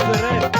রে